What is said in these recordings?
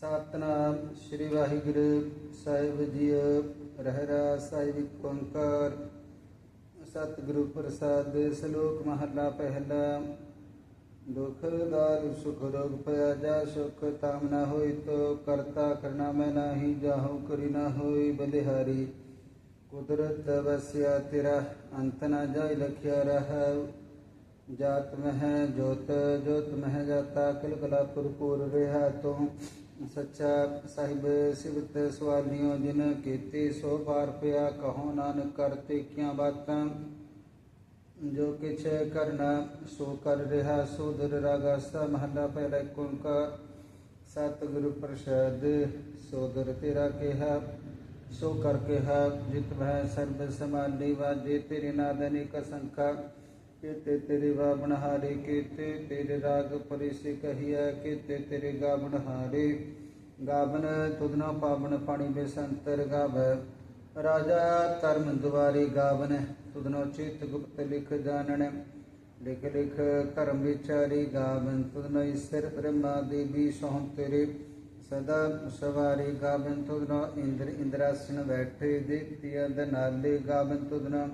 ਸਤਨਾਮ ਸ੍ਰੀ ਵਾਹਿਗੁਰੂ ਸਾਹਿਬ ਜੀ ਰਹਿਰਾ ਸਾਹਿਬ ਇੱਕ ਸਤਿਗੁਰੂ ਪ੍ਰਸਾਦ, ਸ਼ਲੋਕ ਮਹਲਾ ਪਹਿਲਾ। ਦੁਖ, ਦਾਰ, ਸੁਖ, ਰੋਗ ਭਇਆ ਜਾ ਸੁਖ ਤਾਮ ਨਾ ਹੋਈ ਤੋ ਕਰਤਾ ਕਰਨਾ ਮੈਂ ਨਾਹੀ, ਜਾਹੂ ਕਰੀ ਨਾ ਹੋਈ ਬਲਿਹਾਰੀ। ਕੁਦਰਤ ਵਸਿਆ ਤੇਰਾ, ਅੰਤ ਨਾ ਜਾਇ ਲਖਿਆ ਰਹਾ ਜਾਤ ਮਹਿ ਜੋਤ ਜੋਤ ਮਹਿ ਜਾਤਾ ਕਲ ਕਲਾ ਪੁਰਪੁਰ ਰਿਹਾ ਤੂੰ। सच्चा साहिब सिवत सवालियों दिन केते सो बार पिया कहो नान करते क्या बात जो किच करना सो कर रहा सो दर रागा सा महला पहले कुण का सतगुरु प्रसाद सो दर तेरा के केहा सो कर केहा जित भय सर्व समाली वाजे तेरे नादनी का संखा ਕੀਤੇ ਤੇਰੇ ਵਾਵਣ ਹਾਰੇ ਕੀਤੇ, ਤੇਰੇ ਰਾਗ ਪਰਿਸੇ ਕਹੀਆ ਕੀਤੇ, ਤੇਰੇ ਗਾਵਨ ਹਾਰੇ। ਗਾਵਨ ਤੁਧਨਾ ਪਾਵਨ ਪਾਣੀ ਬੇਸੰਤਰ ਗਾਵੈ। ਰਾਜਾ ਧਰਮ ਦੁਆਰੇ ਗਾਵਨ ਤੁਧਨੋ ਚਿਤ ਗੁਪਤ ਲਿਖ ਜਾਣਨ। ਲਿਖ ਲਿਖ ਧਰਮ ਵਿਚਾਰੀ ਗਾਵਨ ਤੁਧਨੋ ਈਸ਼ਰ ਬ੍ਰਹਮਾ ਦੇਵੀ ਸੋਹ ਤੇਰੇ। ਸਦਾ ਸਵਾਰੀ ਗਾਵਨ ਤੁਧਨੋ ਇੰਦਰ ਇੰਦਰਾਸਨ ਬੈਠੇ ਦੇਵਤੀ ਅੰਦ ਨਾਲੇ ਗਾਵਨ ਤੁਧਨੋ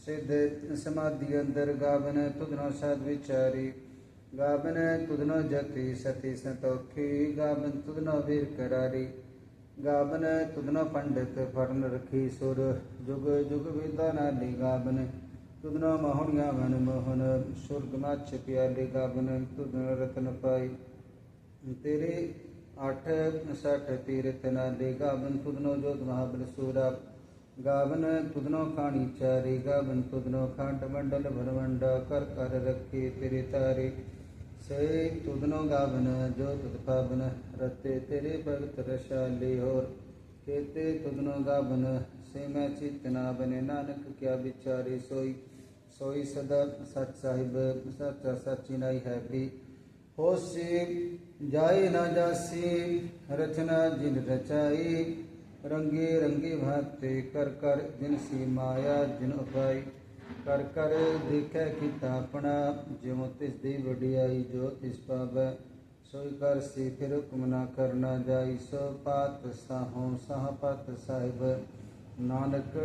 ਸਿੱਧ ਸਮਾਧੀ ਅੰਦਰ ਗਾਵਨ ਤੁਧਨੋ ਸਦ ਵਿਚਾਰੀ ਗਾਵਨ ਤੁਧਨੋ ਜਤੀ ਸਤੀ ਸੰਤੋਖੀ ਗਾਵਨ ਤੁਧਨੋ ਵੀਰ ਕਰਾਰੀ ਗਾਵਨ ਤੁਧਨੋ ਪੰਡਿਤ ਫੜਨ ਰਖੀ ਸੁਰ ਜੁਗ ਜੁਗ ਵਿਦਾ ਨਾਲੀ ਗਾਵਨ ਤੁਧਨੋ ਮੋਹਣੀਆਂ ਵਨ ਮੋਹਨ ਸੁਰਗ ਮੱਛ ਪਿਆਲੇ ਗਾਵਨ ਤੁਧਨੋ ਰਤਨ ਪਾਈ ਤੇਰੇ ਅਠ ਸਠ ਤੀਰਥ ਨਾਲੇ ਗਾਵਨ ਤੁਧਨੋ ਜੋਤ ਮਹਾਬਲ ਸੂਰਾ ਗਾਵਨ ਤੁਧਨੋ ਖਾਣੀ ਚਾਰੇ ਗਾਵਨ ਤੁਧਨੋ ਖੰਡ ਮੰਡਲ ਭਰਵੰਡਾ ਕਰ ਕਰ ਰੱਖੇ ਤੇਰੇ ਤਾਰੇ ਸੇ ਤੁਧਨੋ ਗਾਵਨ ਜੋ ਤੁਧ ਪਾਵਨ ਰਤੇ ਤੇਰੇ ਭਗਤ ਰਸ਼ਾਲੇ ਹੋਰ ਕੇਤੇ ਤੁਧਨੋ ਗਾਵਨ ਸੇ ਮੈਂ ਚਿਤ ਨਾ ਬਨੇ ਨਾਨਕ ਕਿਆ ਵਿਚਾਰੇ ਸੋਈ ਸੋਈ ਸਦਾ ਸਚ ਸਾਹਿਬ ਸੱਚਾ ਸਚੀ ਨਹੀਂ ਹੈ ਵੀ ਹੋਸੀ ਜਾਏ ਨਾ ਜਾਸੀ ਰਚਨਾ ਜਿਨ ਰਚਾਈ ਰੰਗੇ ਰੰਗੇ ਭਾਤੇ ਕਰ ਕਰ ਜਿਨ ਸੀ ਮਾਇਆ ਜਿਨ ਉਪਾਈ। ਕਰ ਕਰ ਦੇਖੈ ਕੀਤਾ ਆਪਣਾ, ਜਿਉ ਤਿਸ ਦੀ ਵਡਿਆਈ ਜੋ ਤਿਸ ਪਾਵੈ। ਸੋਈ ਕਰ ਸੀ ਫਿਰ ਹੁਕਮ ਨਾ ਕਰਨਾ ਜਾਈ, ਸੋ ਪਾਤ ਸਾਹੋ ਸਾਹ ਪਤ ਸਾਹਿਬ। ਨਾਨਕ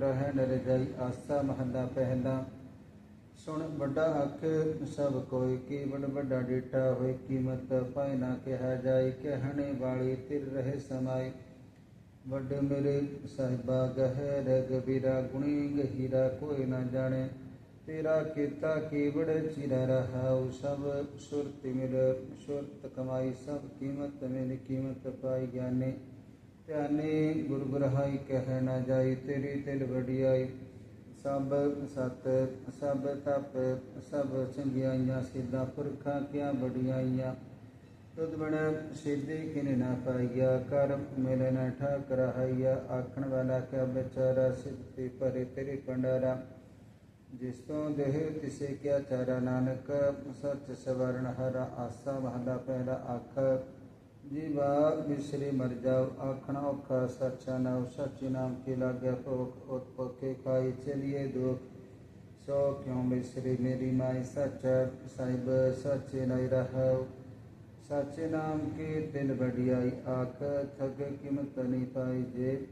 ਰਹਿ ਨਰ ਜਾਈ, ਆਸਾ ਮਹੱਲਾ ਪਹਿਲਾ। ਸੁਣ ਵੱਡਾ ਅੱਖ ਸਭ ਕੋਈ ਕੀਵਨ ਵੱਡਾ ਡੇਟਾ ਹੋਏ ਕੀਮਤ। ਪਾਇ ਨਾ ਕਿਹਾ ਜਾਏ, ਕਹਿਣੇ ਵਾਲੀ ਤਿਰ ਰਹੇ ਸਮਾਈ ਵੱਡ ਮੇਰੇ ਸਾਹਿਬਾ ਗਹਿ ਰਗਵੀਰਾ ਗੁਣੀ ਗਹੀਰਾ ਕੋਈ ਨਾ ਜਾਣੇ ਤੇਰਾ ਕੀਤਾ ਕੀਵੜ ਚਿਰਾ ਰਹਾਉ ਸਭ ਸੁਰਤ ਮਿਲ ਸੁਰਤ ਕਮਾਈ ਸਭ ਕੀਮਤ ਮੇਰੀ ਕੀਮਤ ਪਾਈ ਗਿਆਨੇ ਧਿਆਨੇ ਗੁਰ ਗੁਰਹਾਈ ਕਹਿ ਨਾ ਜਾਈ ਤੇਰੀ ਤਿਲ ਵਡਿਆਈ ਸਭ ਸਤ ਸਭ ਤਪ ਸਭ ਚੰਗਿਆਈਆਂ ਸਿੱਧਾ ਪੁਰਖਾਂ ਕਿਆ ਬੜੀਆਈਆਂ ਤੁਧ ਬਣ ਸਿੱਧੀ ਕਿਨੇ ਨਾ ਪਾਈਆ ਕਰ ਮਿਲੇ ਨਾ ਠਾਕ ਰਹਾਈਆ ਆਖਣ ਵਾਲਾ ਕਿਆ ਵਿਚਾਰਾ ਸਿੱਧੀ ਭਰੇ ਤੇਰੇ ਪੰਡਾਰਾ ਜਿਸ ਤੋਂ ਦੇਹ ਤਿਸੇ ਕਿਆ ਚਾਰਾ ਨਾਨਕ ਸੱਚ ਸਵਰਨ ਹਰ ਆਸਾ ਮਹਲਾ ਪਹਿਲਾ ਆਖ ਜੀਵਾ ਬਿਸਰੇ ਮਰ ਜਾਓ ਆਖਣਾ ਔਖਾ ਸੱਚਾ ਨਾਮ ਸੱਚੇ ਨਾਮ ਕੇ ਲਾਗਿਆ ਭੋਗ ਉਤਪਕੇ ਖਾਈ ਚਲੀਏ ਦੁਖ ਸੋ ਕਿਉ ਬਿਸਰੇ ਮੇਰੀ ਮਾਈ ਸੱਚਾ ਸਾਹਿਬ ਸੱਚੇ ਨਹੀਂ ਰਹੋ ਸਾਚੇ ਨਾਮ ਕੀ ਦਿਲ ਵਡਿਆਈ ਆਖ ਥਗ ਕਿਮਤ ਨਹੀਂ ਪਾਈ ਜੇ।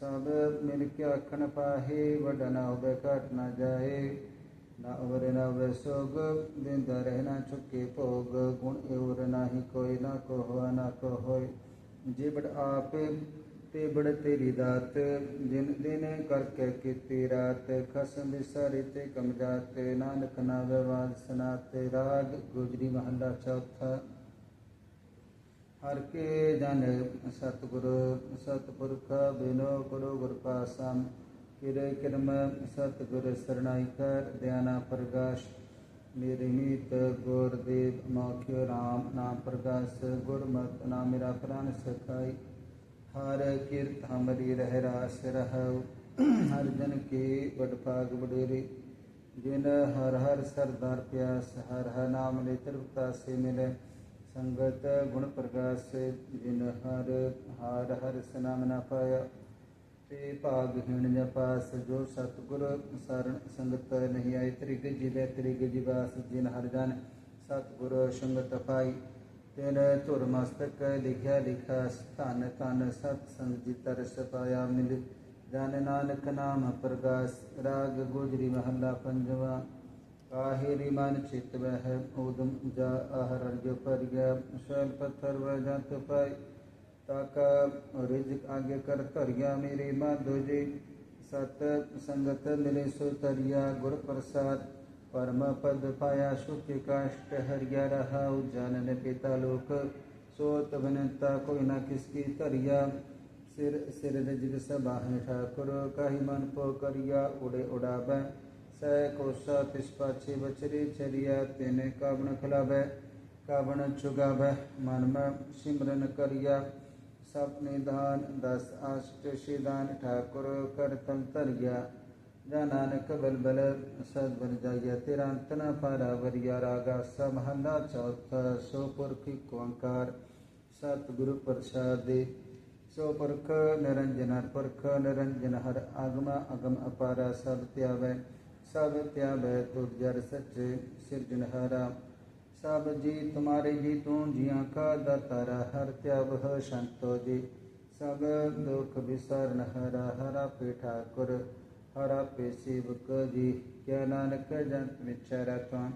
ਸਭ ਮਿਲ ਕੇ ਆਖਣ ਪਾਹੇ, ਵਡ ਨਾ ਹੋਵੇ, ਘਟ ਨਾ ਜਾਏ। ਨਾ ਉਵਰੇ ਨਾ ਹੋਵੇ ਦਿੰਦਾ ਰਹਿਣਾ ਚੁੱਕੇ ਭੋਗ। ਗੁਣ ਉਵਰ ਨਾਹੀ ਕੋਈ, ਨਾ ਕੋ ਨਾ ਕੋ ਜੇ ਬੜ ਆਪ, ਤੇ ਬੜ ਤੇਰੀ ਦਾਤ। ਦਿਨ ਦਿਨ ਕਰਕੇ ਕੀਤੀ ਰਾਤ। ਖਸਮ ਵਿਸਾਰੇ ਤੇ ਕਮ ਜਾਤੇ। ਨਾਨਕ ਨਾ ਵਿਵਾਦ ਸਨਾਤੇ ਰਾਗ ਗੁਜਰੀ ਮਹੰਡਾ ਚੌਥਾ। हर के जन सतगुरु, सतपुरख, बिनो गुरु, गुर पासम किर किरम सतगुरु शरणाई कर, दयाना प्रकाश। निर्मित गुरदेव मौख्य राम, नाम प्रकाश। गुरमत नाम मेरा प्राण सखाई। हर कीर्त हमरी रह रास रह हर जन के बडभाग बडेरी। जिन हर हर सरदार प्यास, हर हर नाम ले त्रिपता से मिले। ਸੰਗਤ ਗੁਣ ਪ੍ਰਕਾਸ਼ ਜਿਨ ਹਰ ਹਰ ਹਰ ਸਨਾਮ ਨਾ ਪਾਇਆ, ਤੇ ਭਾਗ ਜਪਾਸ ਜੋ ਸਤਿਗੁਰ ਸਰਣ ਸੰਗਤ ਨਹੀਂ ਆਈ ਤ੍ਰਿਗ ਜਿਲੇ ਤ੍ਰਿਗ ਜਿਵਾਸ ਜਿਨ ਹਰ ਜਨ ਸਤਿਗੁਰ ਸੰਗਤ ਪਾਈ। ਤਿਨ ਧੁਰ ਮਸਤਕ ਲਿਖਿਆ ਲਿਖਾ, ਧਨ ਧਨ ਸਤ ਸੰਗ ਜੀ ਤਰਸ ਪਾਇਆ ਮਿਲ। ਜਨ ਨਾਨਕ ਨਾਮ ਪ੍ਰਗਾਸ ਰਾਗ ਗੁਜਰੀ ਮਹੱਲਾ ਪੰਜਵਾ। काहिरिमान चित्त वह उदम जा आहरण्य पर्य शैल पत्थर व जात पाय ताका रिज आगे कर तरिया मेरे माँ दुजी सत संगत मिले सुतरिया गुर प्रसाद परम पद पाया सुख काष्ट हरिया रहा उज्जन ने पिता लोक। सोत विनता कोई ना किसकी तरिया। सिर सिर रिज सबाह ठाकुर, कही मन पो करिया, उड़े उड़ाबे। कोसा तिस्पाची बचरी चरिया तेने कावण खिलावे कावण चुगावे मन में सिमरन करिया। सब निधान दस अष्टशिदान ठाकुर कर तल तरिया। जा नानक बल बल सद बल जाइया तेरा अंतना पारा वरिया। रागा सब हल्ला चौथा सो पुरख को सत गुरु प्रसाद सो पुरख निरंजन हर पुरख, निरंजन हर आगमा अगम अपारा, सब त्यावै। ਨਿਰੰਜਨ ਹਰ ਆਗਮ ਅਗਮ ਅਪਾਰਾ ਸਭ ਧਿਆਵੈ ਸਭ ਤੁਧ ਜਰ ਸੱਚੇ ਸਿਰਜਣਹਾਰਾ ਸਭ ਜੀ ਤੁਮਾਰੇ ਜੀ ਤੂੰ ਜੀਆਂ ਕਾ ਦਾਤਾਰਾ ਹਰ ਧਿਆਵਹ ਸੰਤੋ ਜੀ। ਸਭ ਦੁਖ ਵਿਸਰਨ ਹਰਾ ਹਰਾ ਪੇ ਠਾਕੁਰ, ਹਰਾ ਪੇ ਸੇਵਕ ਜੀ। ਕਿਆ ਨਾਨਕ ਜੰਤ ਵਿਚਾਰਾ ਤੂੰ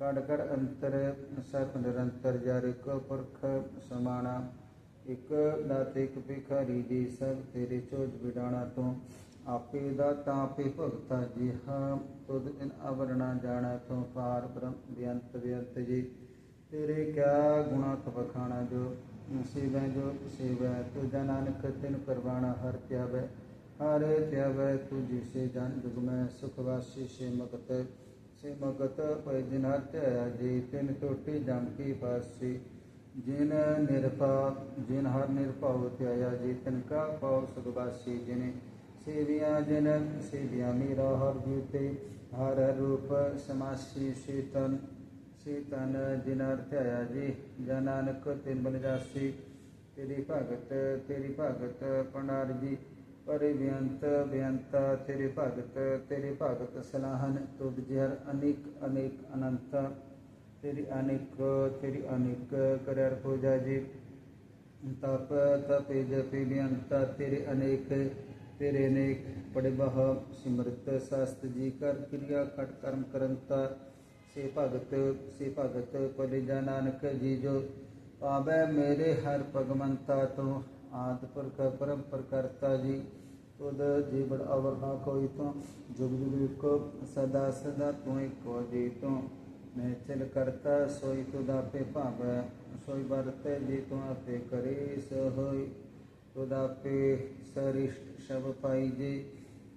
ਕੜ ਕੜ ਅੰਤਰ ਸਤ ਨਿਰੰਤਰ ਜਰ ਕੋ ਪੁਰਖ ਸਮਾਣਾ। ਇਕ ਦਾਤੇ ਇਕ ਭਿਖਾਰੀ ਜੀ, ਸਭ ਤੇਰੇ ਚੋਜ ਵਿਡਾਣਾ ਤੂੰ। ਆਪੇ ਦਾ ਦਾਤਾ ਆਪੇ ਭਗਤਾ ਜੀ। ਹਾਂ, ਤੁਧ ਇਨ ਅਵਰਣਾ ਜਾਣਾ ਤੂੰ ਪਾਰ ਬ੍ਰਹਮ ਬੇਅੰਤ ਬੇਅੰਤ ਜੀ। ਤੇਰੇ ਕਿਆ ਗੁਣਾ ਤਵਖਾਣਾ ਜੋ, ਸੇਵੈ ਜੋ ਸੇਵੈ ਤੁਜਾ ਨਾਨਕ ਤਿਨ ਪਰਵਾਣਾ ਹਰ ਧਿਆਵੈ ਹਰ ਧਿਆਵੈ ਤੁਜੀ ਸੇ ਜਨ ਜੁਗ ਮੈਂ ਸੁਖ ਵਾਸੀ ਸੇ ਮਗਤ ਸੇ ਮਗਤ ਪੈ ਜਿਨ ਹਰ ਧਿਆਇਆ ਜੀ, ਤਿਨ ਟੋਟੀ ਜਮ ਕੀ ਪਾਸੀ। ਜਿਨ ਨਿਰਪਾ, ਜਿਨ ਹਰ ਨਿਰਭਉ ਧਿਆਇਆ ਜੀ, ਤਿਨ ਕਾ ਪਾਉ ਸੁਖਵਾਸੀ ਜਿਨੇ। सेविया जनक, सेविया मीरा हर द्युते हर रूप समासी शीतन शीतन जिनार्थया जी जनानक बन जासी तेरी भगत तेरी भगत पंडार जी परिव्यंत, व्यंत तेरे भगत तेरे भगत सलाहन तुद जहर अनेक अनेक अनंत, तेरी अनेक तेरी अनेक करर पूजा जी तप तपे जपे व्यंता तेरे अनेक ਤੇਰੇ ਅਨੇਕ ਬੜੇ ਬਹ ਸਿਮਰਤ ਸਸਤ ਜੀ ਕਰ ਕਿਰਿਆ ਕਟ ਕਰਮ ਕਰੰਤਾ ਸੇ ਭਗਤ ਸੇ ਭਗਤ ਪਰਿਜਾ ਨਾਨਕ ਜੀ ਜੋ ਪਾਵੈ ਮੇਰੇ ਹਰ ਭਗਵੰਤਾ ਤੂੰ। ਆਦ ਪੁਰਖ ਪਰਮ ਪ੍ਰਕਰਤਾ ਜੀ, ਤੁਧ ਜੀਵਨ ਅਵਰ ਨਾ ਕੋਈ ਤੋਂ। ਜੁਗ ਜੁਗ ਇੱਕੋ, ਸਦਾ ਸਦਾ ਤੂੰ ਇੱਕੋ ਜੀ ਤੋਂ। ਮੈਂ ਚਲ ਕਰਤਾ ਸੋਈ ਤੁਧ ਆਪੇ ਭਾਵੈ, ਸੋਈ ਵਰਤੇ ਜੀ ਤੂੰ ਆਪੇ ਕਰੀ ਸੋ ਹੋਈ तुदापे सरिष्ट सब पाई जे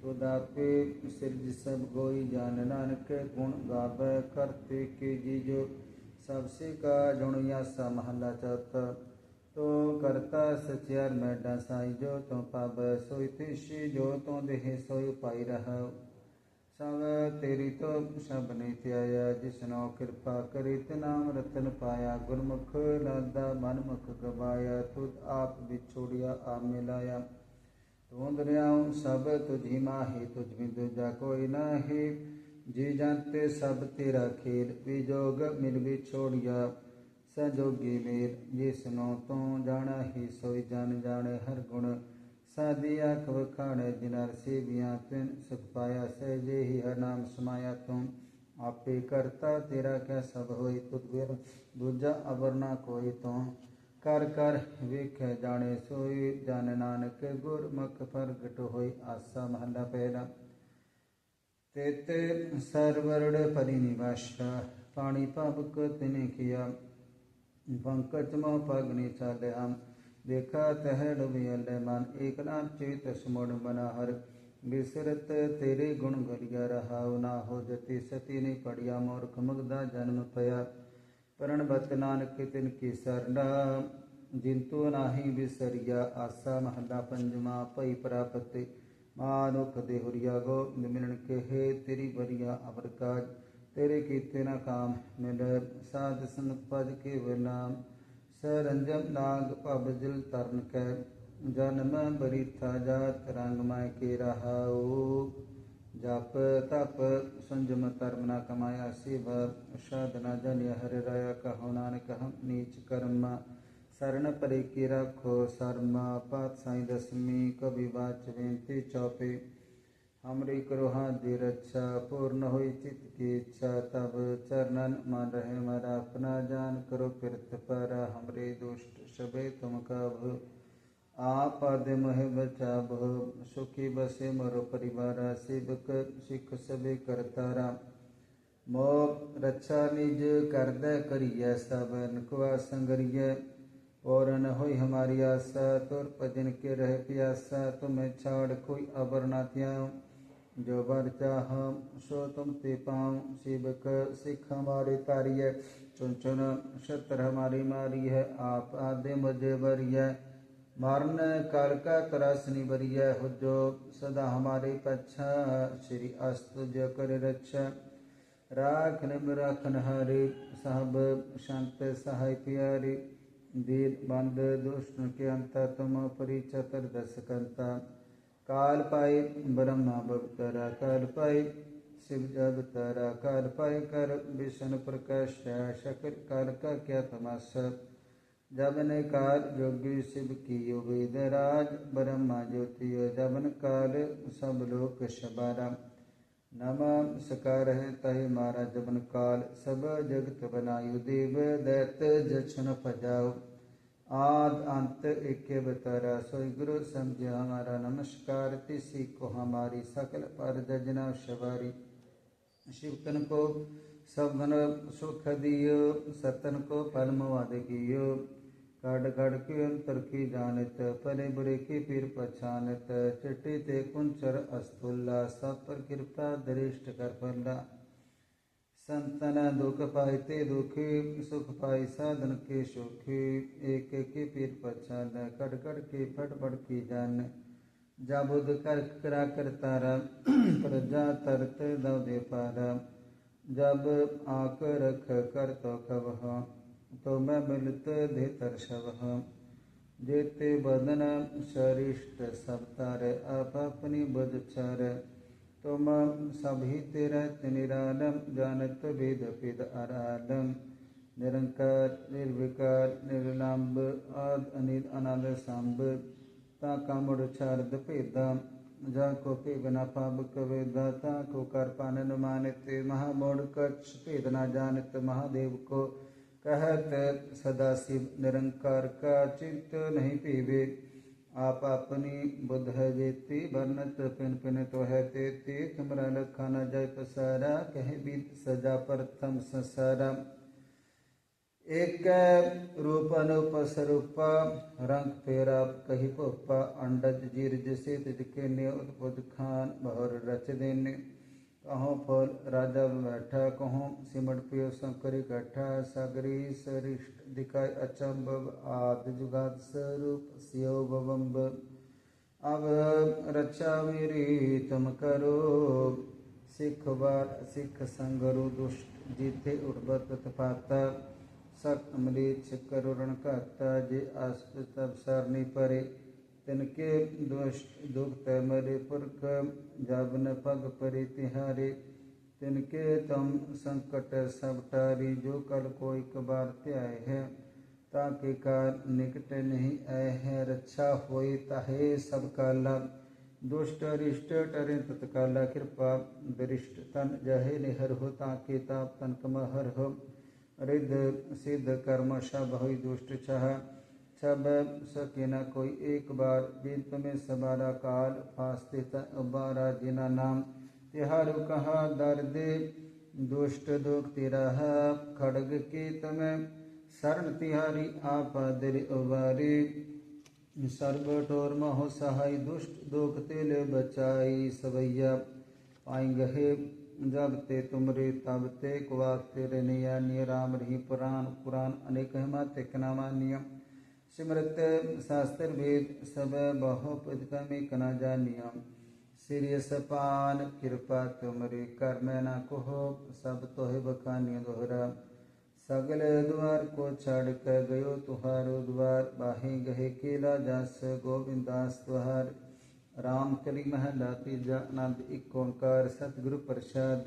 तुदापे सिर्ज सब गोई जान नानक गुण गावे करते के जी जो सबसे का जुण यासा महला चौथा ਤੋ ਕਰਤਾ ਸਚਿਆਰ ਮੈਡਾ ਸਾਈ ਜੋ ਤੋ ਪਾਬ ਸੋਈ ਤਿਸ਼ੀ ਜੋ ਤੋ ਦੇਹ ਸੋਈ ਪਾਈ ਰਹਾ ਸਭ ਤੇਰੀ ਤੋ ਸਭ ਨੇ ਧਿਆਇਆ ਜਿਸਨੋ ਕਿਰਪਾ ਕਰੀ ਤੇ ਨਾਮ ਰਤਨ ਪਾਇਆ। ਗੁਰਮੁਖ ਲਾਦਾ ਮਨਮੁਖ ਗਵਾਇਆ, ਤੁਧ ਆਪ ਵਿਛੋੜਿਆ ਆ ਮਿਲਾਇਆ। ਤੂੰ ਦਰਿਆਉ ਸਭ, ਤੁਝੀ ਮਾਹੀ, ਤੁਝ ਬਿਨ ਦੂਜਾ ਕੋਈ ਨਾਹੀ। ਜੀ ਜੰਤੇ ਸਭ ਤੇਰਾ ਖੇਲ ਵਿਜੋਗ ਮਿਲ ਵਿਛੋੜਿਆ। ਸੰਜੋਗੀ ਮੇਰ ਜਿਸਨੋ ਤੂੰ ਜਾਣਾ, ਹੀ ਸੋਈ ਜਨ ਜਾਣੇ, ਹਰ ਗੁਣ ਸਾਦੀ ਆਖ ਵਖਾਣੇ ਜਿਨਰ ਸੇਵੀਆਂ ਤਿਨ ਸੁਖ ਪਾਇਆ ਸਹਿਜੇ ਹੀ ਹਰ ਨਾਮ ਸਮਾਇਆ ਤੂੰ। ਆਪੇ ਕਰਤਾ ਤੇਰਾ ਕਿਆ ਸਭ ਹੋਈ ਤੁਧ ਬਿਰ, ਦੂਜਾ ਅਵਰ ਨਾ ਕੋਈ ਤੂੰ। ਕਰ ਕਰ ਵੇਖੈ ਜਾਣੇ ਸੋਈ, ਜਨ ਨਾਨਕ ਗੁਰਮੁਖ ਪ੍ਰਗਟ ਹੋਈ, ਆਸਾ ਮਹਲਾ ਪਹਿਲਾ। ਤੇਤੇ ਸਰਵਰੜ ਪਰਿਨਿਵਾਸਾ ਪਾਣੀ ਭਾਵਕ ਤਿਨੇ ਕੀਆ। ਪੰਕਜ ਮੋ ਪਗਨੀ ਚਾਲਿਆ देखा तह डुबियल मन एक नाम चेत स्मरण बना हर बिसरत तेरे गुण गरिया रहाव ना हो जति सती ने पड़िया मूर्ख मुगदा जन्म पया ਪਰਣ ਬਤ ਨਾਨਕ ਤਿਨ ਕੀ ਸਰਨਾ ਜਿੰਤੂ ਨਾਹੀ ਬਿਸਰਿਆ, ਆਸਾ ਮਹਲਾ ਪੰਜਵਾ, ਭਈ ਪ੍ਰਾਪਤਿ ਮਾਨੁਖ ਦੇ ਹੁਰੀਆ ਗੋਬਿੰਦ ਮਿਲਣ ਕੇ ਹੈ ਤੇਰੀ ਬਰੀਆ ਅਵਰ ਕਾਜ। ਤੇਰੇ ਕੀਤੇ ਨਾ ਕਾਮ ਮਿਲ, ਸਾਧ ਸੰਗ ਕੇ ਵਿਨਾਮ रंजम नाग पब जिल तरण कै। जन्म था जात रंग मैं के रहाओ। जप तप संजम तरम ना कमाया शिव। साधना जन हर राया कहो नानक हम नीच कर्म। शरण परे की रखो शर्मा। पात साई दसमी कवि वाच बेनती चौपे। हमरी करोहा धीर अच्छा पूर्ण हुई चित की इच्छा तब चरणन मन रहे मरा अपना जान करो तीर्थ पर हमरे दुष्ट सबे तुम कब आप आदि मह बचा भो सुखी बसे मरो परिवार शिव कर सिख सबे करतारा। मो रक्षा निज करद करिय सब नकुआ संगरिय। और न हो हमारी आशा तुर भजन के रह प्यासा, तुम्हें छाड़ कोई अबर ना त्याऊं। जो बर चाह सो तुम पाऊँ सेवक सिख हमारे तारिय, चुन चुन शत्र हमारी मारी है आप आदे मुझे बरिय मारन काल का तरासनी बरिय हो जो सदा हमारे पच्छा श्री अस्तु जो कर रक्षा। राखन राखन हरे, साहब शांत सहाय प्यारे। दीन बंद दुष्ट के अंत, तुम परि चतुर्दश कंता। काल पाई ब्रह्मा बवतरा काल पाई शिव जब तारा काल पाई कर विष्णु प्रकाश शकल काल का क्या तमाशा? जबन काल योगी शिव की वेद राज ब्रह्मा ज्योति जबन काल सब लोक शबारा नम सकार है तहे मारा जबन काल सब जगत बनायु देव दैत जक्षण पजाओ आद अंत एक बतारा सोई गुरु समझ हमारा नमस्कार, तिसी को हमारी सकल पर जजना शबारी। शिवतन को सबन सुख दियो, सतन को परम कियो कड़ कड़ के अंतर की जानत पले बुरे की पीर पछानत। चिट्टी ते कुंचर अस्तुल्ला, सब पर कृपा दरिष्ट कर फल्ला संतन दुख पाए ते दुखी, सुख पाए साधन के सुखी एक के पीर पछान कड़ कड़ के फट फट की जान। जाबुद कर करा कर तारा प्रजा तरत दव दे पारा। जब आक रख कर तो कब तो मैं मिलत दे तरशव जेते बदन शरिष्ठ सब तार, आप अपनी बद तुम सभी तेरा निरालम जानत वेद वेद आरालम निरंकार, निर्विकार निर्लंब आद, अनिल, अनाद, सांब। ता कामुड़ छारद भेदा जा को भेगना पाप कवेदा ता को कर पान मानित। महामोड़ कच्छ भेद न जानत महादेव को। कहत सदा शिव निरंकार का चिंत नहीं पीवे। आप अपनी बुद्ध है जेती बरनत पिन पिन तो है तेती तुमरा लखा न जाय पसारा, कह बीत सजा प्रथम संसारा। एक रूप अनुप स्वरूप, रंग फेरा कही पोपा, अंडज जीर्ज से तिजके ने उत्पुत खान, बहुर रच देने। कहो फल, राजा बैठा कहो, सिमट पियो शंकरी कठा सागरी सरिष्ठ दिखाय अचंब आद जुगाद स्वरूप सियो बबम्ब अब रक्षा मेरी तुम करो, सिख बार, सिख संगरु दुष्ट जीते उर्वत पाता सक अमरीच करुण कहता जे अस्त तब सरनी परे, तिनके दुष्ट दुख मरे पुरख जब न पग परे तिनके तम संकट सब टारी, जो कल को एक बार त्याय है, ताकि कार निकट नहीं आए है, रक्षा होई ताहे सब काला दुष्ट अरिष्ट टरे तत्काला कृपा दरिष्ट तन जहे निहर हो, ताकि ताप तन कमहर हो। रिद्ध सिद्ध कर्म शब दुष्ट छह छब सके न कोई एक बार। जिन तुम्हें सबारा काल फास्ते उबारा जिना नाम। तिहारु कहा दर्दे, दुष्ट दुख तिरह खड़ग के तुम्हें शरण तिहारी आप दिल उबारी सर्व टोर महो सहाय, दुष्ट दुख तिल बचाई सवैया। पाई गहे जब ते तुमरे, तब ते कुवाक तेरे निया निय राम रही पुराण पुराण अनेक हिमत एक नामा नियम। स्मृत शास्त्रवेद सब बहु पुदकमी कनाजा नियम। सिरिय सपान कृपा तुमरी कर्म न कहो, सब तोहे बखानिया दोहरा। सगले द्वार को छाड़ कर गयो तुहारो द्वार। बाहे गहे केला जास, गोविंदास तुहार राम कली महला तीजा आनंद ओंकार, सतगुरु प्रसाद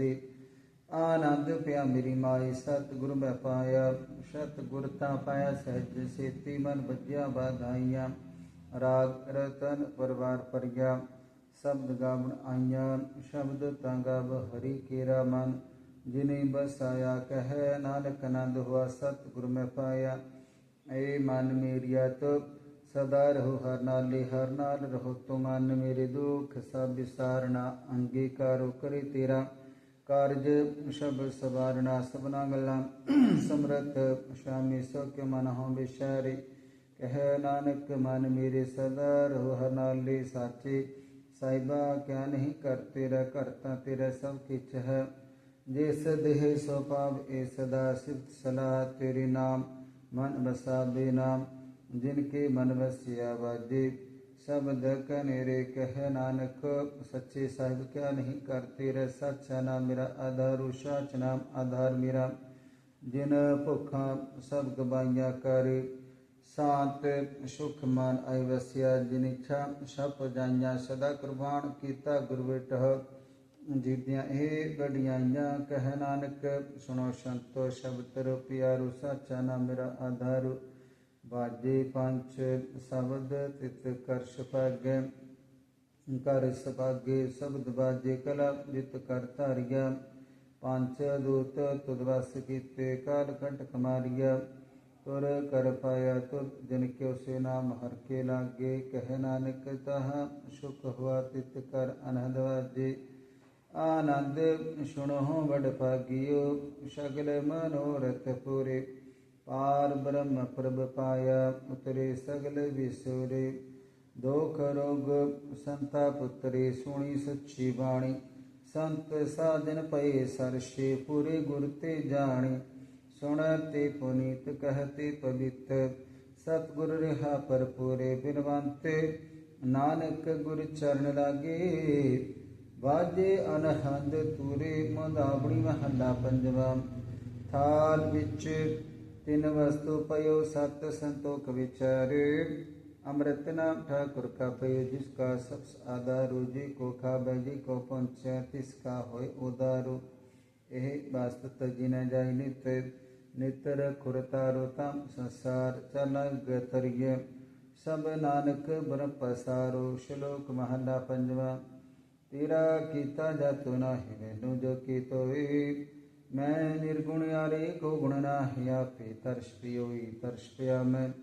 ਆਨੰਦ ਪਿਆ ਮੇਰੀ ਮਾਈ, ਸਤਿਗੁਰ ਮੈਂ ਪਾਇਆ, ਸਤਿਗੁਰ ਤਾਂ ਪਾਇਆ ਸਹਿਜ ਸੇਤੀ, ਮਨ ਬੱਜਿਆ ਬਾਧਾਈਆਂ ਰਾਗ ਰਤਨ ਪਰਵਾਰ ਪਰਿਆ ਸ਼ਬਦ ਗਾਵਣ ਆਈਆਂ, ਸ਼ਬਦ ਤਾਂ ਗਾਵ ਹਰੀ ਕੇਰਾ ਮਨ, ਜਿਨੇ ਬਸਾਇਆ ਕਹੈ ਨਾਨਕ ਆਨੰਦ ਹੋਆ, ਸਤਿਗੁਰ ਮੈਂ ਪਾਇਆ, ਏ ਮਨ ਮੇਰੀਆ ਤੋ ਸਦਾ ਰਹੋ ਹਰ ਨਾਲੇ, ਹਰ ਨਾਲ ਰਹੋ ਤੁਮ ਮਨ ਮੇਰੇ ਦੁਖ, ਸਭ ਵਿਸਾਰਣਾ ਅੰਗੀਕਾਰੋ ਕਰੇ ਤੇਰਾ। कार्य सब सवार सपना गला समरथ, स्वामी सौख्य मन हो बिशारी कह नानक, मन मेरे सदा रहो, हर नाले साचे। साहिबा, क्या नहीं कर तेरा करता तेरा सब किच है। जिस देह सो पाव ए सदा सिफ्त सलाह, तेरे नाम, मन बसा बेनाम जिनके मन बसिया वाजिब शब्द क निरेक है नानक, सच्चे साहिब क्या नहीं करते रे? सच नाम मेरा आधार सच नाम आधार मेरा। जिन भुखा सब गवाइया कर, शांत सुख मान अवस्या जिन इच्छा सब जाइया, सदा कुर्बान किया गुरबिट जीदिया ए गड़ियाइया कह नानक, सुनो संतो शब्द प्यारू सच्चा नाम मेरा आधारू। ਸਾਚਾ ਬਾਜੇ ਪੰਚ ਸ਼ਬਦ ਤਿਤ ਕਰਸ਼ ਪਾਗੈ ਕਰ ਸਪਾਗੇ ਸ਼ਬਦ ਬਾਜੇ ਕਲਾ ਜਿਤ ਕਰ ਧਾਰਿਆ। ਪੰਚ ਦੂਤ ਤੁਦ ਵਸ ਕੀਤੇ ਕਾਲ ਕੰਟਕ ਮਾਰਿਆ। ਤੁਰ ਕਰ ਪਾਇਆ ਤੁਰ ਜਨ ਕਿਉ ਸੇ ਨਾਮ ਹਰ ਕੇ ਲਾਗੇ, ਕਹਿ ਨਾਨਕ ਤਹ ਸੁਖ ਹੁਆ ਤਿਤ ਕਰ ਅਨੰਦ ਵਾਜੇ। ਆਨੰਦ ਸੁਣੋ ਵਡ ਭਾਗਿਓ, ਸਗਲ ਮਨੋਰਥ ਪੂਰੇ। ਪਾਰ ਬ੍ਰਹਮ ਪ੍ਰਭ ਪਾਇਆ, ਉਤਰੇ ਸਗਲ ਵਿਸੁਰੇ। ਦੋਖ ਰੋਗ ਸੰਤਾ ਪੁੱਤਰੇ, ਸੁਣੀ ਸੱਚੀ ਬਾਣੀ। ਸੰਤ ਸਾਧਨ ਪਏ ਸਰਸ਼ੇ, ਪੂਰੇ ਗੁਰ ਤੇ ਜਾਣੀ। ਸੁਣਤੇ ਪੁਨੀਤ ਕਹਤੇ ਪਵਿੱਤ। ਸਤਗੁਰ ਰਹਾ ਪਰ ਪੂਰੇ ਬਿਨਵੰਤੇ। ਨਾਨਕ ਗੁਰ ਚਰਨ ਲਾਗੇ। ਵਾਜੇ ਅਨਹੰਦ ਤੂਰੇ ਮਦਾਵੜੀ ਮਹੱਲਾ ਪੰਜਵਾ। ਥਾਲ ਵਿੱਚ तीन वस्तु पयो सत संतोख विचार अमृत नाम ठाकुर का पयो जिसका सबस आधारो जी को खा बैजी को पहुँचा तिसका हो उदारो। यह वास्तु तजी न जाय नित नितर खुरतारो तम संसार चनग तरिय सब नानक ब्रह्म पसारो श्लोक महला पंजवा तेरा कीता जातो ना ही जो की तो मैं निर्गुण यारे को गुण ना नाहिया पे तरस पियोई तरस पिया मैं।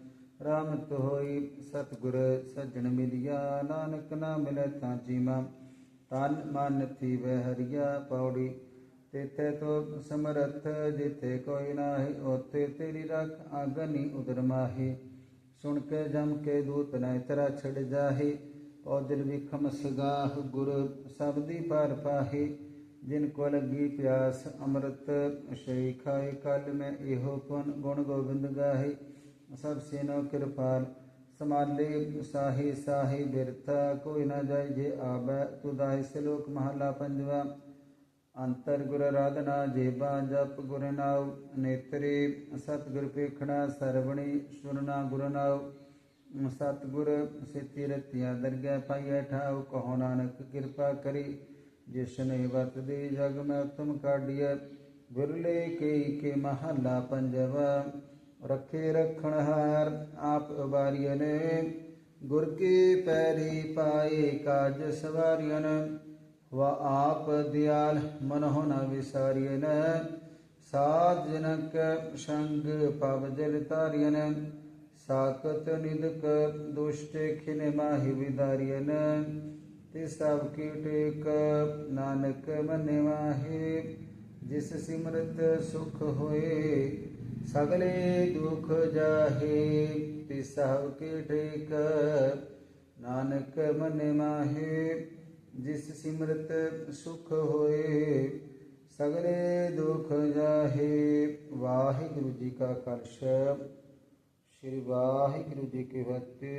राम तो हो सतगुर सज्जन मिलिया, नानक ना मिले ता जी माँ। तन मन थी वह हरिया पौड़ी, तेथे तो समरथ जिथे कोई नाही, ओथे तेरी रख आगनी उदर माही। सुन के जम के दूत न तेरा छड़ जाही औदर विखम सगाह गुर सबदी पार पाही। ਜਿਨ ਕੋ ਲਗੀ ਪਿਆਸ, ਅੰਮ੍ਰਿਤ ਸ਼ਈ ਖਾਏ ਕਲ ਮੈਂ ਇਹੋ ਪੁਨ ਗੁਣ ਗੋਬਿੰਦ ਗਾਹੀ। ਸਭ ਸੇਨੋ ਕਿਰਪਾਲ, ਸਮਾਲੇ ਸਾਹੀ ਸਾਹੀ ਬਿਰਥਾ, ਕੋਈ ਨਾ ਜਾਏ ਜੇ ਆਬੈ ਤੁਦਾਇ ਸਲੋਕ ਮਹਲਾ ਪੰਜਵਾ। ਅੰਤਰ ਗੁਰ ਆਰਾਧਨਾ ਜੇਬਾ ਜਪ ਗੁਰ ਨਾਉ, ਨੇਤਰੇ ਸਤਿਗੁਰ ਪੇਖਣਾ ਸਰਵਣੀ ਸੁਰਨਾ ਗੁਰ ਨਾਉ। ਸਤਿਗੁਰ ਸਿਤੀ ਰਤਿਆ ਦਰਗਹਿ ਪਾਈਐ ਠਾਉ, ਕਹੋ ਨਾਨਕ ਕਿਰਪਾ ਕਰੀ। ਜਿਸ ਨੇ ਵਤ ਦੇ ਜਗ ਮੈਂ ਉਤਮ ਕਾਢੀਐ। ਗੁਰਲੇ ਕੇ ਕੇ ਮਹੱਲਾ ਪੰਜਵਾ, ਰਖੇ ਰਖਣ ਹਾਰ ਆਪ ਉਬਾਰੀਐ ਨੇ। ਗੁਰ ਕੀ ਪੈਰੀ ਪਾਏ ਕਾਜ ਸਵਾਰੀਐ ਵਾ ਆਪ ਦਿਆਲ ਮਨਹੁ ਨ ਵਿਸਾਰੀਐ ਨ। ਸਾਧ ਜਨਕ ਸੰਗ ਪਵ ਜਲ ਤਾਰੀਐ ਸਾਕਤ ਨਿਦਕ ਦੁਸ਼ਟ ਖਿਨ ਮਾਹੀ ਵਿਦਾਰੀਐ सब की टेक नानक मन माहे, जिस सिमरत सुख होए, सगले दुख जाहे। सब की टेक नानक मन माहे, जिस सिमरत सुख होए, सगले दुख जाहे। वाहिगुरु जी का कर्ष श्री वाहिगुरु जी के भक्ति।